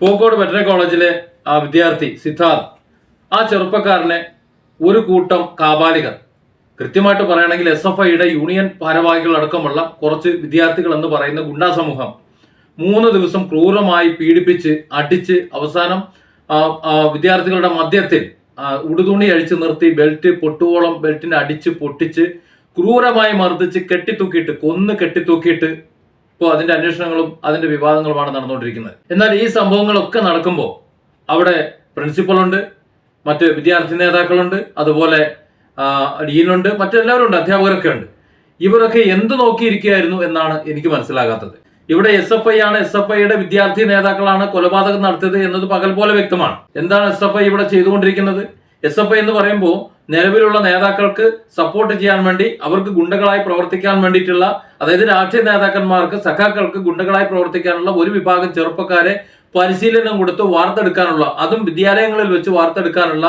പൂക്കോട് വെറ്ററി കോളേജിലെ ആ വിദ്യാർത്ഥി സിദ്ധാർത്ഥ് ആ ചെറുപ്പക്കാരനെ ഒരു കൂട്ടം കാബാലികർ. കൃത്യമായിട്ട് പറയുകയാണെങ്കിൽ എസ് എഫ് ഐയുടെ യൂണിയൻ ഭാരവാഹികൾ അടക്കമുള്ള കുറച്ച് വിദ്യാർത്ഥികൾ എന്ന് പറയുന്ന ഗുണ്ടാ സമൂഹം മൂന്ന് ദിവസം ക്രൂരമായി പീഡിപ്പിച്ച് അടിച്ച് അവസാനം വിദ്യാർത്ഥികളുടെ മധ്യത്തിൽ ഉടുതുണി അഴിച്ചു നിർത്തി ബെൽറ്റ് പൊട്ടുവോളം ബെൽറ്റിനെ അടിച്ച് പൊട്ടിച്ച് ക്രൂരമായി മർദ്ദിച്ച് കെട്ടിത്തൂക്കിയിട്ട് കൊന്ന് കെട്ടിത്തൂക്കിയിട്ട് ഇപ്പോൾ അതിന്റെ അന്വേഷണങ്ങളും അതിന്റെ വിവാദങ്ങളുമാണ് നടന്നുകൊണ്ടിരിക്കുന്നത്. എന്നാൽ ഈ സംഭവങ്ങളൊക്കെ നടക്കുമ്പോൾ അവിടെ പ്രിൻസിപ്പളുണ്ട് മറ്റ് വിദ്യാർത്ഥി നേതാക്കളുണ്ട് അതുപോലെ ഡീനുണ്ട് മറ്റെല്ലാവരും ഉണ്ട് അധ്യാപകരൊക്കെ ഉണ്ട്. ഇവരൊക്കെ എന്ത് നോക്കിയിരിക്കുകയായിരുന്നു എന്നാണ് എനിക്ക് മനസ്സിലാകാത്തത്. ഇവിടെ എസ് എഫ് ഐ ആണ് എസ് എഫ് ഐയുടെ വിദ്യാർത്ഥി നേതാക്കളാണ് കൊലപാതകം നടത്തിയത് എന്നത് പകൽ പോലെ വ്യക്തമാണ്. എന്താണ് എസ് എഫ് ഐ ഇവിടെ ചെയ്തുകൊണ്ടിരിക്കുന്നത്? എസ് എഫ് ഐ എന്ന് പറയുമ്പോൾ നിലവിലുള്ള നേതാക്കൾക്ക് സപ്പോർട്ട് ചെയ്യാൻ വേണ്ടി അവർക്ക് ഗുണ്ടകളായി പ്രവർത്തിക്കാൻ വേണ്ടിയിട്ടുള്ള അതായത് രാഷ്ട്രീയ നേതാക്കന്മാർക്ക് സഖാക്കൾക്ക് ഗുണ്ടകളായി പ്രവർത്തിക്കാനുള്ള ഒരു വിഭാഗം ചെറുപ്പക്കാരെ പരിശീലനം കൊടുത്ത് വാർത്തെടുക്കാനുള്ള അതും വിദ്യാലയങ്ങളിൽ വെച്ച് വാർത്തെടുക്കാനുള്ള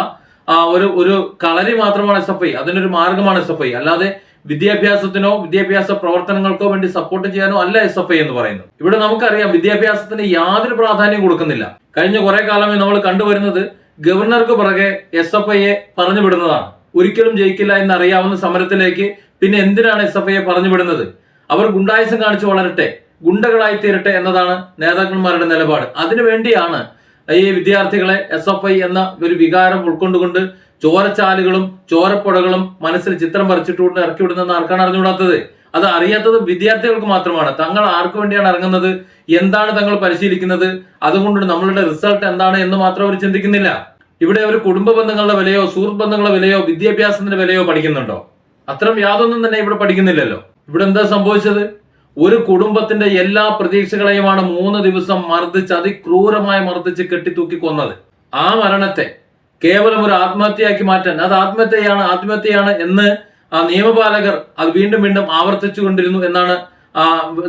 ഒരു ഒരു കളരി മാത്രമാണ് എസ് എഫ് ഐ അതിനൊരു മാർഗമാണ് എസ് എഫ് ഐ അല്ലാതെ വിദ്യാഭ്യാസത്തിനോ വിദ്യാഭ്യാസ പ്രവർത്തനങ്ങൾക്കോ വേണ്ടി സപ്പോർട്ട് ചെയ്യാനോ അല്ല എസ് എഫ് ഐ എന്ന് പറയുന്നത്. ഇവിടെ നമുക്കറിയാം വിദ്യാഭ്യാസത്തിന് യാതൊരു പ്രാധാന്യം കൊടുക്കുന്നില്ല. കഴിഞ്ഞ കുറെ കാലമായി നമ്മൾ കണ്ടുവരുന്നത് ഗവർണർക്ക് പുറകെ എസ് എഫ് ഐയെ പറഞ്ഞു വിടുന്നതാണ്. ഒരിക്കലും ജയിക്കില്ല എന്നറിയാവുന്ന സമരത്തിലേക്ക് പിന്നെ എന്തിനാണ് എസ് എഫ് ഐയെ പറഞ്ഞു വിടുന്നത്? അവർ ഗുണ്ടായുസം കാണിച്ചു വളരട്ടെ ഗുണ്ടകളായി തീരട്ടെ എന്നതാണ് നേതാക്കന്മാരുടെ നിലപാട്. അതിനുവേണ്ടിയാണ് ഈ വിദ്യാർത്ഥികളെ എസ് എഫ് ഐ എന്ന ഒരു വികാരം ഉൾക്കൊണ്ടുകൊണ്ട് ചോരച്ചാലുകളും ചോരപ്പുഴകളും മനസ്സിൽ ചിത്രം വരച്ചിട്ടുകൊണ്ട് ഇറക്കി വിടുന്നെന്ന് ആർക്കാണ് അറിഞ്ഞുകൂടാത്തത്? അത് അറിയാത്തത് വിദ്യാർത്ഥികൾക്ക് മാത്രമാണ്. തങ്ങൾ ആർക്കു വേണ്ടിയാണ് ഇറങ്ങുന്നത്? എന്താണ് തങ്ങൾ പരിശീലിക്കുന്നത്? അതുകൊണ്ട് നമ്മളുടെ റിസൾട്ട് എന്താണ് എന്ന് മാത്രം അവർ ചിന്തിക്കുന്നില്ല. ഇവിടെ ഒരു കുടുംബ ബന്ധങ്ങളുടെ വിലയോ സുഹൃത്ത് ബന്ധങ്ങളുടെ വിലയോ വിദ്യാഭ്യാസത്തിന്റെ വിലയോ പഠിക്കുന്നുണ്ടോ? അത്തരം യാതൊന്നും തന്നെ ഇവിടെ പഠിക്കുന്നില്ലല്ലോ. ഇവിടെ എന്താ സംഭവിച്ചത്? ഒരു കുടുംബത്തിന്റെ എല്ലാ പ്രതീക്ഷകളെയുമാണ് മൂന്ന് ദിവസം മർദ്ദിച്ച് അതിക്രൂരമായി മർദ്ദിച്ച് കെട്ടിത്തൂക്കി കൊന്നത്. ആ മരണത്തെ കേവലം ഒരു ആത്മഹത്യയാക്കി മാറ്റാൻ അത് ആത്മഹത്യയാണ് ആത്മഹത്യയാണ് എന്ന് നിയമപാലകർ അത് വീണ്ടും വീണ്ടും ആവർത്തിച്ചു കൊണ്ടിരുന്നു എന്നാണ്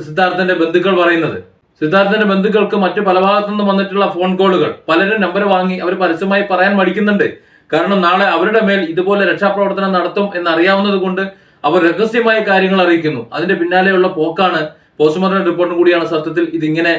സിദ്ധാർത്ഥന്റെ ബന്ധുക്കൾ പറയുന്നത്. സിദ്ധാർത്ഥന്റെ ബന്ധുക്കൾക്ക് മറ്റു പല ഭാഗത്തു നിന്നും വന്നിട്ടുള്ള ഫോൺ കോളുകൾ പലരും നമ്പർ വാങ്ങി അവർ പരസ്യമായി പറയാൻ മടിക്കുന്നുണ്ട്. കാരണം നാളെ അവരുടെ മേൽ ഇതുപോലെ രക്ഷാപ്രവർത്തനം നടത്തും എന്നറിയാവുന്നത് കൊണ്ട് അവർ രഹസ്യമായ കാര്യങ്ങൾ അറിയിക്കുന്നു. അതിന്റെ പിന്നാലെയുള്ള പോക്കാണ് പോസ്റ്റ്മോർട്ടം റിപ്പോർട്ടും കൂടിയാണ് സത്യത്തിൽ ഇതിങ്ങനെ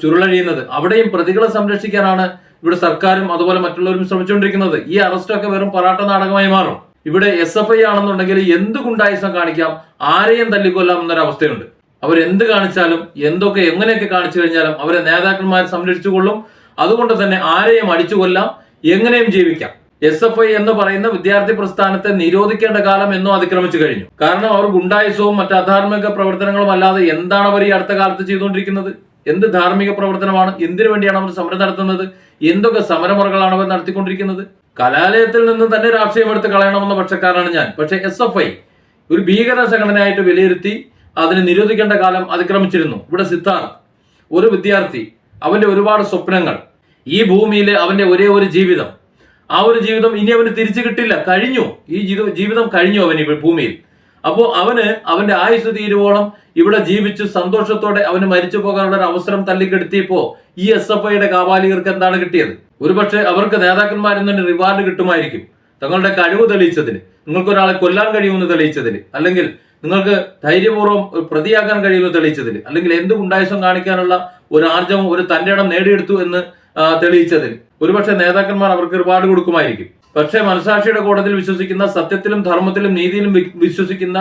ചുരുളഴിയുന്നത്. അവിടെയും പ്രതികളെ സംരക്ഷിക്കാനാണ് ഇവിടെ സർക്കാരും അതുപോലെ മറ്റുള്ളവരും ശ്രമിച്ചുകൊണ്ടിരിക്കുന്നത്. ഈ അറസ്റ്റൊക്കെ വെറും പറാട്ട നാടകമായി മാറും. ഇവിടെ എസ് എഫ് ഐ ആണെന്നുണ്ടെങ്കിൽ എന്ത് ഗുണ്ടായുസം കാണിക്കാം? ആരെയും തല്ലിക്കൊല്ലാം എന്നൊരവസ്ഥയുണ്ട്. അവർ എന്ത് കാണിച്ചാലും എന്തൊക്കെ എങ്ങനെയൊക്കെ കാണിച്ചു കഴിഞ്ഞാലും അവരെ നേതാക്കന്മാർ സംരക്ഷിച്ചുകൊള്ളും അതുകൊണ്ട് തന്നെ ആരെയും അടിച്ചു കൊല്ലാം എങ്ങനെയും ജീവിക്കാം. എസ് എഫ് ഐ എന്ന് പറയുന്ന വിദ്യാർത്ഥി പ്രസ്ഥാനത്തെ നിരോധിക്കേണ്ട കാലം എന്നും അതിക്രമിച്ചു കഴിഞ്ഞു. കാരണം അവർ ഗുണ്ടായുസവും മറ്റ് അധാർമിക പ്രവർത്തനങ്ങളും അല്ലാതെ എന്താണ് അവർ ഈ അടുത്ത കാലത്ത് ചെയ്തുകൊണ്ടിരിക്കുന്നത്? എന്ത് ധാർമ്മിക പ്രവർത്തനമാണ്? എന്തിനു വേണ്ടിയാണ് അവർ സമരം നടത്തുന്നത്? എന്തൊക്കെ സമരമുറകളാണ് അവർ നടത്തിക്കൊണ്ടിരിക്കുന്നത്? കലാലയത്തിൽ നിന്ന് തന്നെ രാഷ്ട്രീയം എടുത്ത് കളയണമെന്ന പക്ഷക്കാരാണ് ഞാൻ. പക്ഷെ എസ് എഫ് ഐ ഒരു ഭീകര സംഘടനയായിട്ട് വിലയിരുത്തി അതിനെ നിരോധിക്കേണ്ട കാലം അതിക്രമിച്ചിരുന്നു. ഇവിടെ സിദ്ധാർത്ഥ് ഒരു വിദ്യാർത്ഥി അവന്റെ ഒരുപാട് സ്വപ്നങ്ങൾ ഈ ഭൂമിയിലെ അവന്റെ ഒരേ ഒരു ജീവിതം. ആ ഒരു ജീവിതം ഇനി അവന് തിരിച്ചു കിട്ടില്ല. കഴിഞ്ഞു. ഈ ജീവിതം കഴിഞ്ഞു അവൻ ഭൂമിയിൽ. അപ്പോൾ അവന് അവന്റെ ആയുസ് തീരുവോളം ഇവിടെ ജീവിച്ച് സന്തോഷത്തോടെ അവന് മരിച്ചു പോകാനുള്ള ഒരു അവസരം തല്ലിക്കെടുത്തിയപ്പോ ഈ എസ് എഫ് ഐയുടെ കാവാലികർക്ക് എന്താണ് കിട്ടിയത്? ഒരുപക്ഷെ അവർക്ക് നേതാക്കന്മാരിൽ നിന്ന് റിവാർഡ് കിട്ടുമായിരിക്കും. തങ്ങളുടെ കഴിവ് തെളിയിച്ചതിന് നിങ്ങൾക്ക് ഒരാളെ കൊല്ലാൻ കഴിയുമെന്ന് തെളിയിച്ചതിന് അല്ലെങ്കിൽ നിങ്ങൾക്ക് ധൈര്യപൂർവം പ്രതിയാക്കാൻ കഴിയുമെന്ന് തെളിയിച്ചതിന് അല്ലെങ്കിൽ എന്ത് ഗുണ്ടായുസം കാണിക്കാനുള്ള ഒരു ആർജവം ഒരു തന്റെ ഇടം നേടിയെടുത്തു എന്ന് തെളിയിച്ചതിന്. ഒരുപക്ഷെ നേതാക്കന്മാർ അവർക്ക് ഒരുപാട് കൊടുക്കുമായിരിക്കും. പക്ഷെ മനസാക്ഷിയുടെ കോടതിയിൽ വിശ്വസിക്കുന്ന സത്യത്തിലും ധർമ്മത്തിലും നീതിയിലും വിശ്വസിക്കുന്ന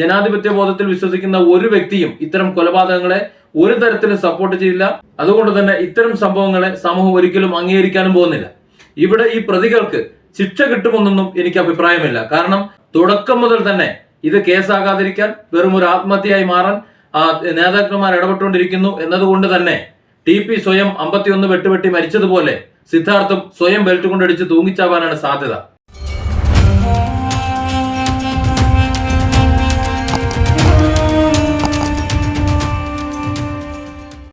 ജനാധിപത്യ ബോധത്തിൽ വിശ്വസിക്കുന്ന ഒരു വ്യക്തിയും ഇത്തരം കൊലപാതകങ്ങളെ ഒരു തരത്തിലും സപ്പോർട്ട് ചെയ്യില്ല. അതുകൊണ്ട് തന്നെ ഇത്തരം സംഭവങ്ങളെ സമൂഹം ഒരിക്കലും അംഗീകരിക്കാനും പോകുന്നില്ല. ഇവിടെ ഈ പ്രതികൾക്ക് ശിക്ഷ കിട്ടുമെന്നൊന്നും എനിക്ക് അഭിപ്രായമില്ല. കാരണം തുടക്കം മുതൽ തന്നെ ഇത് കേസാകാതിരിക്കാൻ വെറും ഒരു ആത്മഹത്യയായി മാറാൻ നേതാക്കന്മാർ ഇടപെട്ടുകൊണ്ടിരിക്കുന്നു എന്നതുകൊണ്ട് തന്നെ ടി പി സ്വയം അമ്പത്തിയൊന്ന് വെട്ടുവെട്ടി മരിച്ചതുപോലെ സിദ്ധാർത്ഥും സ്വയം ബെൽറ്റ് കൊണ്ടടിച്ച് തൂങ്ങിച്ചാവാനാണ് സാധ്യത.